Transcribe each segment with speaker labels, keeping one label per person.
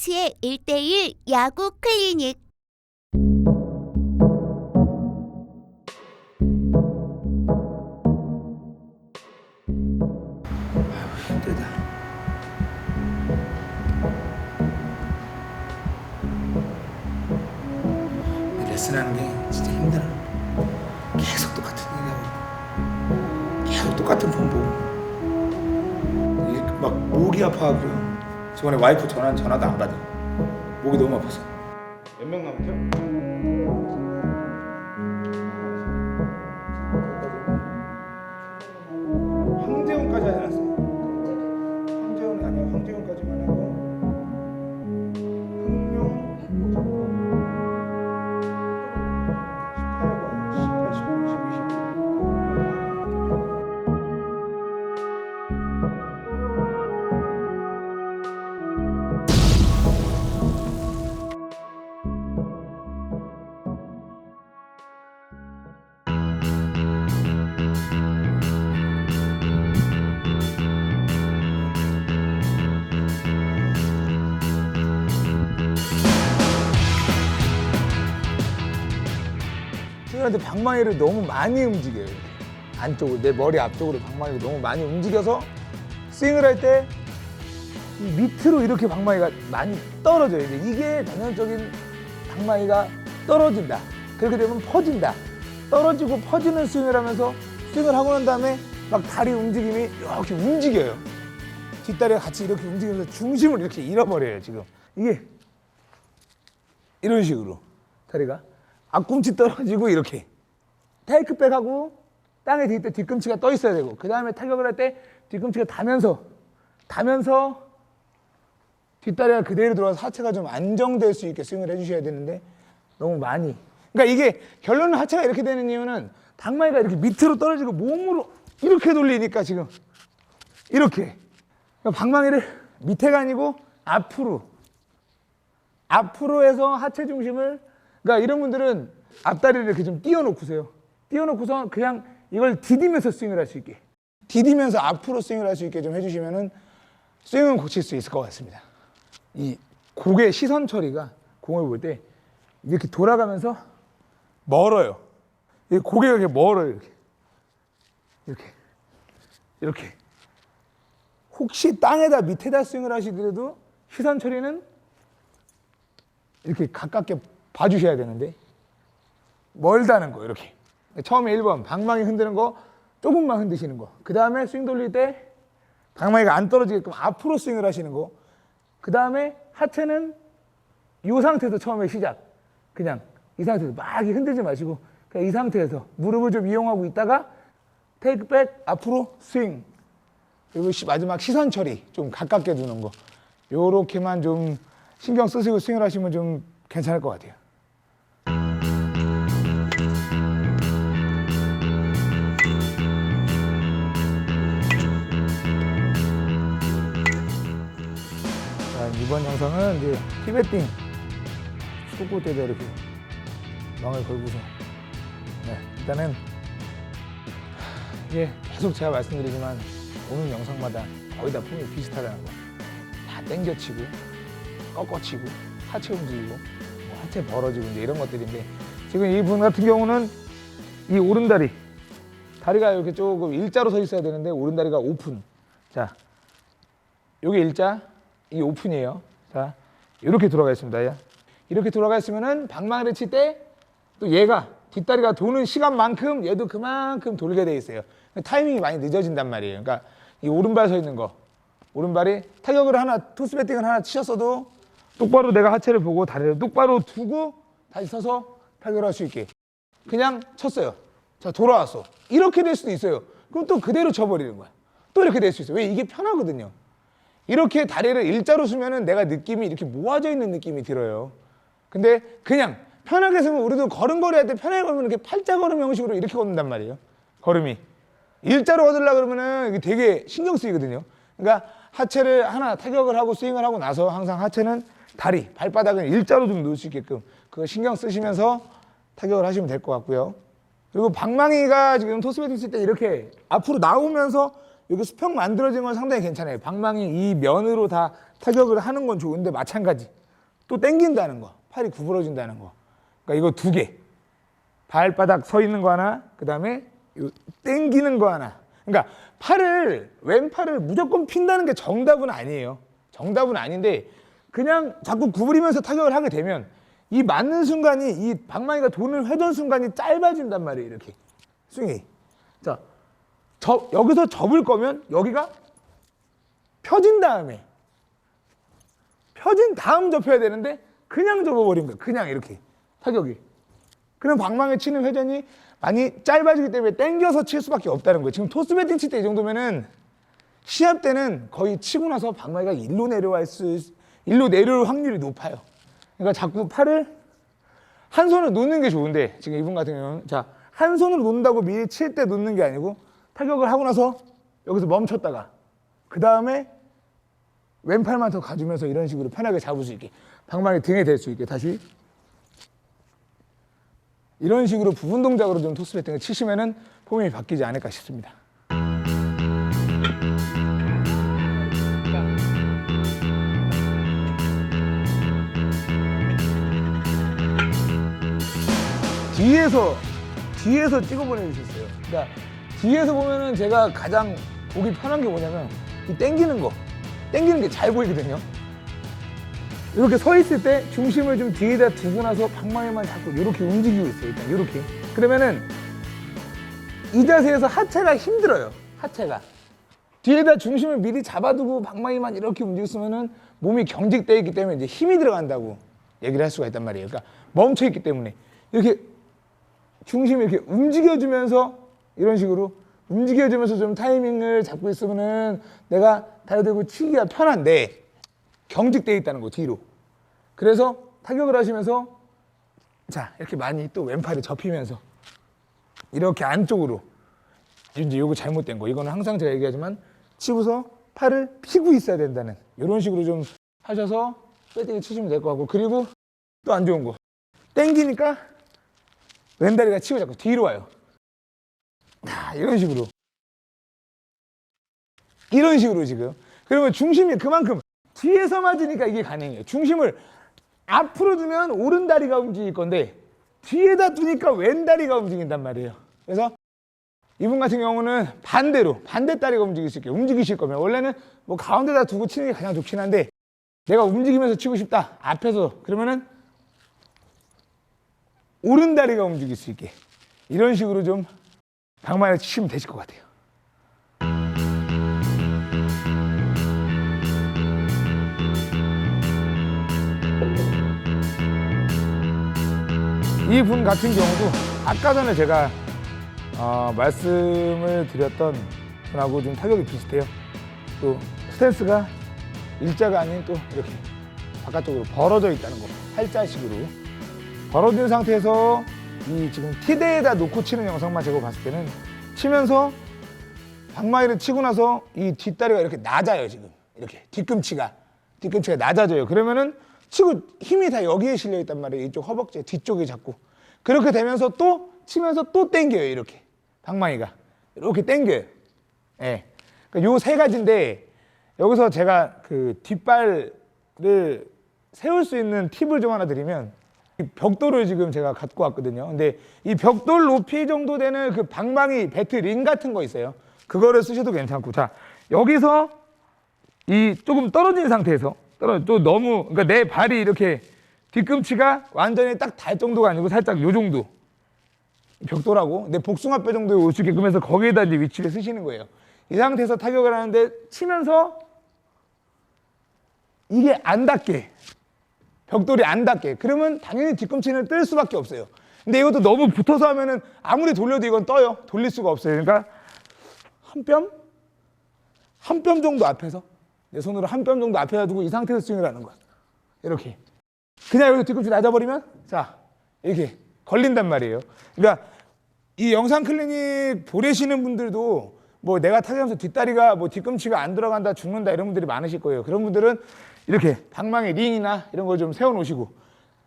Speaker 1: 코치의 1대1 야구 클리닉.
Speaker 2: 레슨하는 게 진짜 힘들어. 계속 똑같은 얘기하고 계속 똑같은 폰 보고 막 목이 아파하고 저번에 와이프 전화 전화도 안 받아. 목이 너무 아파서.
Speaker 3: 친구한테 방망이를 너무 많이 움직여요. 안쪽으로 내 머리 앞쪽으로 방망이를 너무 많이 움직여서 스윙을 할 때 밑으로 이렇게 방망이가 많이 떨어져요. 이게 전형적인 방망이가 떨어진다. 그렇게 되면 퍼진다. 떨어지고 퍼지는 스윙을 하면서 스윙을 하고 난 다음에 막 다리 움직임이 이렇게 움직여요. 뒷다리가 같이 이렇게 움직이면서 중심을 이렇게 잃어버려요. 지금 이게 이런 식으로 다리가 앞꿈치 떨어지고 이렇게. 테이크백 하고 땅에 닿을 때 뒤꿈치가 떠 있어야 되고 그 다음에 타격을 할 때 뒤꿈치가 닿면서 닿면서 뒷다리가 그대로 들어와서 하체가 좀 안정될 수 있게 스윙을 해주셔야 되는데 너무 많이. 그러니까 이게 결론은 하체가 이렇게 되는 이유는 방망이가 이렇게 밑으로 떨어지고 몸으로 이렇게 돌리니까 지금. 이렇게. 그러니까 방망이를 밑에가 아니고 앞으로. 앞으로 해서 하체 중심을 그러니까 이런 분들은 앞다리를 이렇게 좀 띄워놓고세요. 띄워놓고서 그냥 이걸 디디면서 스윙을 할 수 있게 디디면서 앞으로 스윙을 할 수 있게 좀 해주시면은 스윙은 고칠 수 있을 것 같습니다. 이 고개 시선 처리가 공을 볼 때 이렇게 돌아가면서 멀어요. 이 고개가 이렇게 멀어요. 이렇게 이렇게 이렇게 혹시 땅에다 밑에다 스윙을 하시더라도 시선 처리는 이렇게 가깝게 봐주셔야 되는데 멀다는 거 이렇게. 처음에 1번 방망이 흔드는 거 조금만 흔드시는 거그 다음에 스윙 돌릴 때 방망이가 안 떨어지게끔 앞으로 스윙을 하시는 거그 다음에 하체는 이 상태에서 처음에 시작. 그냥 이 상태에서 막 흔들지 마시고 그냥 이 상태에서 무릎을 좀 이용하고 있다가 테이크 백 앞으로 스윙. 그리고 시- 마지막 시선 처리 좀 가깝게 두는 거. 요렇게만 좀 신경 쓰시고 스윙을 하시면 좀 괜찮을 것 같아요. 이번 영상은 이제 티베팅 축구대다 이렇게 망을 걸고서. 네, 일단은 이게 계속 제가 말씀드리지만 오는 영상마다 거의 다 폼이 비슷하다는 거. 다 땡겨치고 꺾어치고 하체 움직이고 뭐 하체 벌어지고 이제 이런 것들인데 지금 이분 같은 경우는 이 오른다리 다리가 이렇게 조금 일자로 서 있어야 되는데 오른다리가 오픈. 자 요게 일자 이게 오픈이에요 자 이렇게 돌아가 있습니다 야. 이렇게 돌아가 있으면은 방망이를 칠 때 또 얘가 뒷다리가 도는 시간만큼 얘도 그만큼 돌게 돼 있어요 타이밍이 많이 늦어진단 말이에요 그러니까 이 오른발 서 있는 거 오른발이 타격을 하나 토스 배팅을 하나 치셨어도 똑바로 내가 하체를 보고 다리를 똑바로 두고 다시 서서 타격을 할 수 있게 그냥 쳤어요. 자 돌아왔어. 이렇게 될 수도 있어요. 그럼 또 그대로 쳐버리는 거야. 또 이렇게 될 수 있어요. 왜 이게 편하거든요. 이렇게 다리를 일자로 쓰면은 내가 느낌이 이렇게 모아져 있는 느낌이 들어요. 근데 그냥 편하게 쓰면 우리도 걸음걸이 할 때 편하게 걸으면 이렇게 팔자 걸음 형식으로 이렇게 걷는단 말이에요. 걸음이. 일자로 걷으려 그러면은 이게 되게 신경 쓰이거든요. 그러니까 하체를 하나 타격을 하고 스윙을 하고 나서 항상 하체는 다리, 발바닥은 일자로 좀 놓을 수 있게끔 그거 신경 쓰시면서 타격을 하시면 될 것 같고요. 그리고 방망이가 지금 토스베팅 칠 때 이렇게 앞으로 나오면서 여기 수평 만들어진 건 상당히 괜찮아요. 방망이 이 면으로 다 타격을 하는 건 좋은데 마찬가지. 또 땡긴다는 거. 팔이 구부러진다는 거. 그러니까 이거 두 개. 발바닥 서 있는 거 하나 그 다음에 요 땡기는 거 하나. 그러니까 팔을 왼팔을 무조건 핀다는 게 정답은 아니에요. 정답은 아닌데 그냥 자꾸 구부리면서 타격을 하게 되면 이 맞는 순간이 이 방망이가 돈을 회전 순간이 짧아진단 말이에요 이렇게. 스윙이. 자 접, 여기서 접을 거면 여기가 펴진 다음에 펴진 다음 접혀야 되는데 그냥 접어버린 거야. 그냥 이렇게 타격이. 그럼 방망이 치는 회전이 많이 짧아지기 때문에 당겨서 칠 수밖에 없다는 거예요. 지금 토스 배팅 칠 때 이 정도면은 시합 때는 거의 치고 나서 방망이가 일로 내려갈 수, 일로 내려올 확률이 높아요. 그러니까 자꾸 팔을 한 손을 놓는 게 좋은데 지금 이분 같은 경우는 자, 한 손으로 놓는다고 미리 칠 때 놓는 게 아니고 타격을 하고 나서 여기서 멈췄다가 그 다음에 왼팔만 더 가주면서 이런 식으로 편하게 잡을 수 있게 방망이 등에 댈 수 있게 다시 이런 식으로 부분 동작으로 좀 토스 배팅을 치시면은 폼이 바뀌지 않을까 싶습니다. 뒤에서 뒤에서 찍어 보내주셨어요. 그러니까 뒤에서 보면은 제가 가장 보기 편한 게 뭐냐면 이 땡기는 거, 땡기는 게 잘 보이거든요. 이렇게 서 있을 때 중심을 좀 뒤에다 두고 나서 방망이만 자꾸 이렇게 움직이고 있어요. 일단 이렇게. 그러면은 이 자세에서 하체가 힘들어요. 하체가. 뒤에다 중심을 미리 잡아두고 방망이만 이렇게 움직였으면은 몸이 경직되어 있기 때문에 이제 힘이 들어간다고 얘기를 할 수가 있단 말이에요. 그러니까 멈춰 있기 때문에 이렇게 중심이 이렇게 움직여주면서 이런 식으로 움직여주면서 좀 타이밍을 잡고 있으면은 내가 다이어들고 치기가 편한데 경직되어 있다는 거 뒤로. 그래서 타격을 하시면서 자 이렇게 많이 또 왼팔이 접히면서 이렇게 안쪽으로 이제 요거 잘못된 거 이거는 항상 제가 얘기하지만 치고서 팔을 피고 있어야 된다는 이런 식으로 좀 하셔서 배팅을 치시면 될 것 같고 그리고 또 안 좋은 거 땡기니까 왼다리가 치고 자꾸 뒤로 와요. 아, 이런 식으로. 이런 식으로 지금. 그러면 중심이 그만큼 뒤에서 맞으니까 이게 가능해요. 중심을 앞으로 두면 오른다리가 움직일 건데 뒤에다 두니까 왼다리가 움직인단 말이에요. 그래서 이분 같은 경우는 반대로 반대 다리가 움직일 수 있게 움직이실 거면 원래는 뭐 가운데다 두고 치는 게 가장 좋긴 한데 내가 움직이면서 치고 싶다 앞에서 그러면은 오른 다리가 움직일 수 있게 이런 식으로 좀 방망이를 치시면 되실 것 같아요. 이 분 같은 경우도 아까 전에 제가 어, 말씀을 드렸던 분하고 좀 타격이 비슷해요. 또 스탠스가 일자가 아닌 또 이렇게 바깥쪽으로 벌어져 있다는 거 팔자식으로 벌어진 상태에서 이 지금 티대에다 놓고 치는 영상만 제가 봤을 때는 치면서 방망이를 치고 나서 이 뒷다리가 이렇게 낮아요 지금. 이렇게 뒤꿈치가. 뒤꿈치가 낮아져요. 그러면은 치고 힘이 다 여기에 실려 있단 말이에요. 이쪽 허벅지 뒤쪽에 자꾸. 그렇게 되면서 또 치면서 또 당겨요 이렇게. 방망이가. 이렇게 당겨요. 예. 그러니까 요세 가지인데 여기서 제가 그 뒷발을 세울 수 있는 팁을 좀 하나 드리면 이 벽돌을 지금 제가 갖고 왔거든요. 근데 이 벽돌 높이 정도 되는 그 방망이 배트 링 같은 거 있어요. 그거를 쓰셔도 괜찮고. 자, 여기서 이 조금 떨어진 상태에서 떨어 또 너무 그러니까 내 발이 이렇게 뒤꿈치가 완전히 딱달 정도가 아니고 살짝 요 정도 벽돌하고 내 복숭아뼈 정도에 올 수 있게끔 해서 거기에다 이제 위치를 쓰시는 거예요. 이 상태에서 타격을 하는데 치면서 이게 안 닿게 벽돌이 안 닿게 그러면 당연히 뒤꿈치는 뜰 수밖에 없어요. 근데 이것도 너무 붙어서 하면은 아무리 돌려도 이건 떠요. 돌릴 수가 없어요. 그러니까 한 뼘? 한 뼘 정도 앞에서 내 손으로 한 뼘 정도 앞에다 두고 이 상태에서 스윙을 하는 거야. 이렇게. 그냥 여기 뒤꿈치 낮아버리면 자 이렇게 걸린단 말이에요. 그러니까 이 영상 클리닉 보내시는 분들도 뭐 내가 타격하면서 뒷다리가 뭐 뒤꿈치가 안 들어간다 죽는다 이런 분들이 많으실 거예요. 그런 분들은 이렇게 방망이 링이나 이런 걸 좀 세워 놓으시고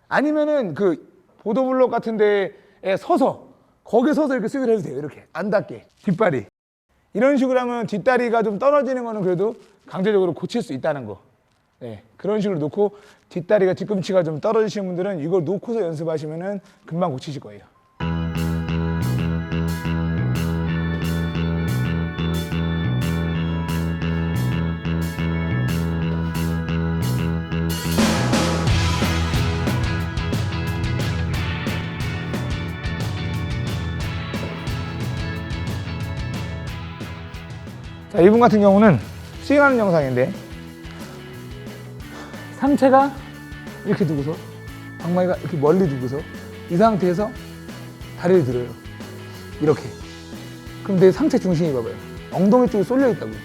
Speaker 3: 아니면은 그 보도블록 같은 데에 서서 거기에 서서 이렇게 스윙을 해도 돼요. 이렇게 안 닿게 뒷발이 이런 식으로 하면 뒷다리가 좀 떨어지는 거는 그래도 강제적으로 고칠 수 있다는 거. 네, 그런 식으로 놓고 뒷다리가 뒤꿈치가 좀 떨어지시는 분들은 이걸 놓고서 연습하시면은 금방 고치실 거예요. 자, 이분 같은 경우는 스윙하는 영상인데 상체가 이렇게 두고서 방망이가 이렇게 멀리 두고서 이 상태에서 다리를 들어요. 이렇게. 그럼 내 상체 중심이 봐봐요. 엉덩이 쪽이 쏠려 있다고요.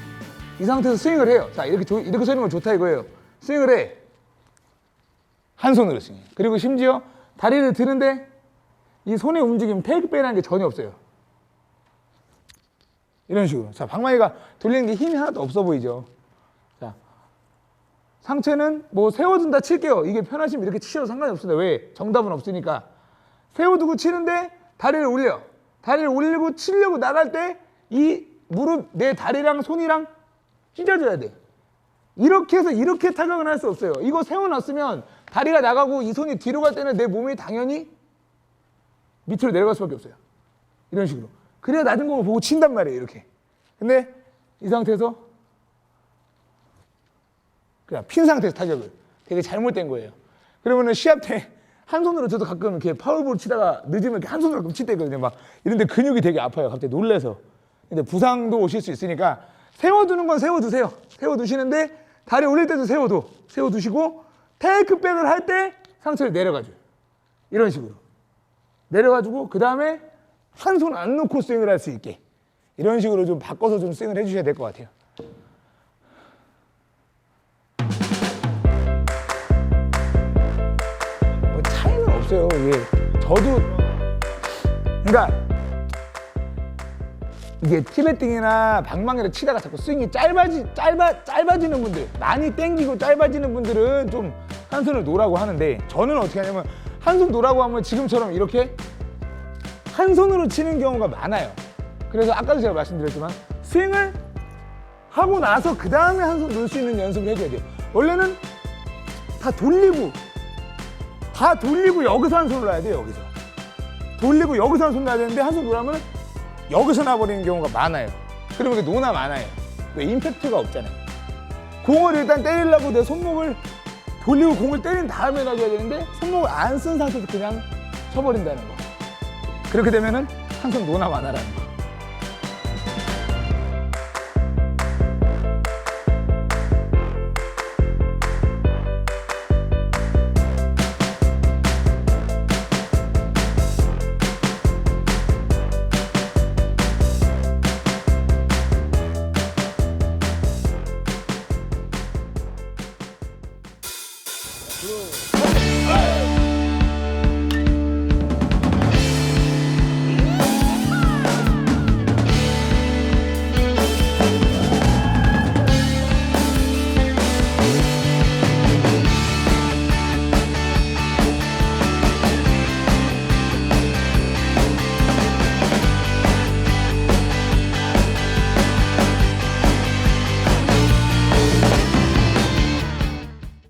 Speaker 3: 이 상태에서 스윙을 해요. 자, 이렇게 조- 이렇게 서는 건 좋다 이거예요. 스윙을 해. 한 손으로 스윙. 그리고 심지어 다리를 드는데 이 손의 움직임, 테이크백이라는 게 전혀 없어요. 이런 식으로. 자, 방망이가 돌리는 게 힘이 하나도 없어 보이죠. 자, 상체는 뭐 세워둔다 칠게요. 이게 편하시면 이렇게 치셔도 상관이 없습니다. 왜? 정답은 없으니까. 세워두고 치는데 다리를 올려. 다리를 올리고 치려고 나갈 때 이 무릎, 내 다리랑 손이랑 찢어져야 돼. 이렇게 해서 이렇게 타격은 할수 없어요. 이거 세워놨으면 다리가 나가고 이 손이 뒤로 갈 때는 내 몸이 당연히 밑으로 내려갈 수밖에 없어요. 이런 식으로. 그래야 낮은 공을 보고 친단 말이에요, 이렇게. 근데 이 상태에서 그냥 핀 상태에서 타격을 되게 잘못된 거예요. 그러면은 시합 때 한 손으로 저도 가끔 이렇게 파울볼 치다가 늦으면 이렇게 한 손으로 가끔 칠 때 있거든요. 막 이런데 근육이 되게 아파요. 갑자기 놀래서. 근데 부상도 오실 수 있으니까 세워두는 건 세워두세요. 세워두시는데 다리 올릴 때도 세워둬. 세워두시고 테이크백을 할 때 상체를 내려가줘요. 이런 식으로. 내려가지고 그 다음에 한 손 안 놓고 스윙을 할 수 있게 이런 식으로 좀 바꿔서 좀 스윙을 해주셔야 될 것 같아요. 뭐 차이는 없어요. 이게 저도 그러니까 이게 티베팅이나 방망이를 치다가 자꾸 스윙이 짧아지 짧아 짧아지는 분들 많이 땡기고 짧아지는 분들은 좀 한 손을 놓으라고 하는데 저는 어떻게 하냐면 한 손 놓으라고 하면 지금처럼 이렇게 한 손으로 치는 경우가 많아요. 그래서 아까도 제가 말씀드렸지만 스윙을 하고 나서 그 다음에 한 손 놓을 수 있는 연습을 해줘야 돼요. 원래는 다 돌리고 다 돌리고 여기서 한 손을 놔야 돼요. 여기서 돌리고 여기서 한 손 놔야 되는데 한 손 놓으면 여기서 놔버리는 경우가 많아요. 그러면 이게 노나 많아요. 왜 임팩트가 없잖아요. 공을 일단 때리려고 내 손목을 돌리고 공을 때린 다음에 놔줘야 되는데 손목을 안 쓴 상태에서 그냥 쳐버린다는 거. 그렇게 되면은 한손 노나 많아라는 거.